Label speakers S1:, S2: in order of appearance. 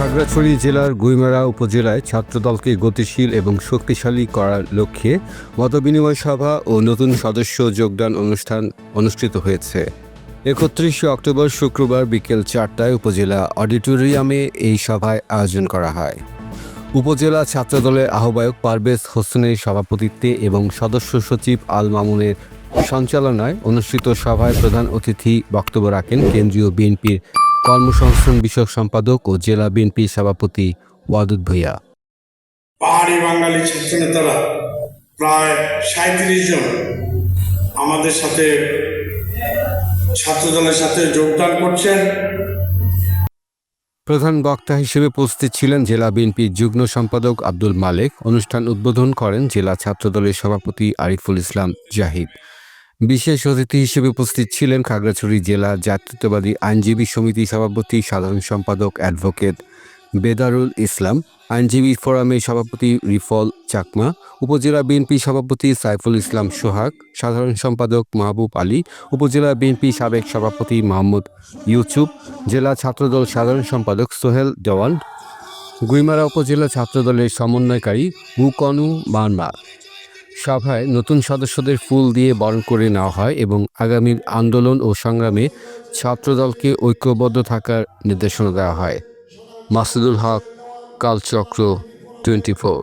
S1: খাগড়াছড়ি জেলার গুইমারা উপজেলায় ছাত্রদলকে গতিশীল এবং শক্তিশালী করার লক্ষ্যে মতবিনিময় সভা ও নতুন সদস্য যোগদান অনুষ্ঠান অনুষ্ঠিত হয়েছে। একত্রিশে অক্টোবর শুক্রবার বিকেল চারটায় উপজেলা অডিটোরিয়ামে এই সভায় আয়োজন করা হয়। উপজেলা ছাত্রদলের আহ্বায়ক পারভেজ হোসেনের সভাপতিত্বে এবং সদস্য সচিব আল মামুনের সঞ্চালনায় অনুষ্ঠিত সভায় প্রধান অতিথি বক্তব্য রাখেন কেন্দ্রীয় বিএনপির কর্মসংস্থান বিষয়ক সম্পাদক ও জেলা বিএনপি সভাপতি ওয়াদুদ ভূঁইয়া।
S2: পাহাড়ি বাঙালি ছাত্র নেতারা প্রায় সাঁত্রিশ জন আমাদের সাথে ছাত্রদলের সাথে যোগদান করছেন।
S1: প্রধান বক্তা হিসেবে উপস্থিত ছিলেন জেলা বিএনপির যুগ্ম সম্পাদক আব্দুল মালেক। অনুষ্ঠান উদ্বোধন করেন জেলা ছাত্রদলের সভাপতি আরিফুল ইসলাম জাহিদ। বিশেষ অতিথি হিসেবে উপস্থিত ছিলেন খাগড়াছড়ি জেলা জাতীয়তাবাদী আইনজীবী সমিতি সভাপতি, সাধারণ সম্পাদক, অ্যাডভোকেট বেদারুল ইসলাম, আইনজীবী ফোরামের সভাপতি রিফল চাকমা, উপজেলা বিএনপি সভাপতি সাইফুল ইসলাম সোহাগ, সাধারণ সম্পাদক মাহবুব আলী, উপজেলা বিএনপি সাবেক সভাপতি মোহাম্মদ ইউসুফ, জেলা ছাত্রদল সাধারণ সম্পাদক সোহেল দেওয়ান, গুইমারা উপজেলা ছাত্রদলের সমন্বয়কারী মুকনু মানমা সভায় নতুন সদস্যদের ফুল দিয়ে বরণ করে নেওয়া হয় এবং আগামীর আন্দোলন ও সংগ্রামে ছাত্রদলকে ঐক্যবদ্ধ থাকার নির্দেশনা দেওয়া হয়। মাসুদুল হক, কালচক্র টোয়েন্টি ফোর।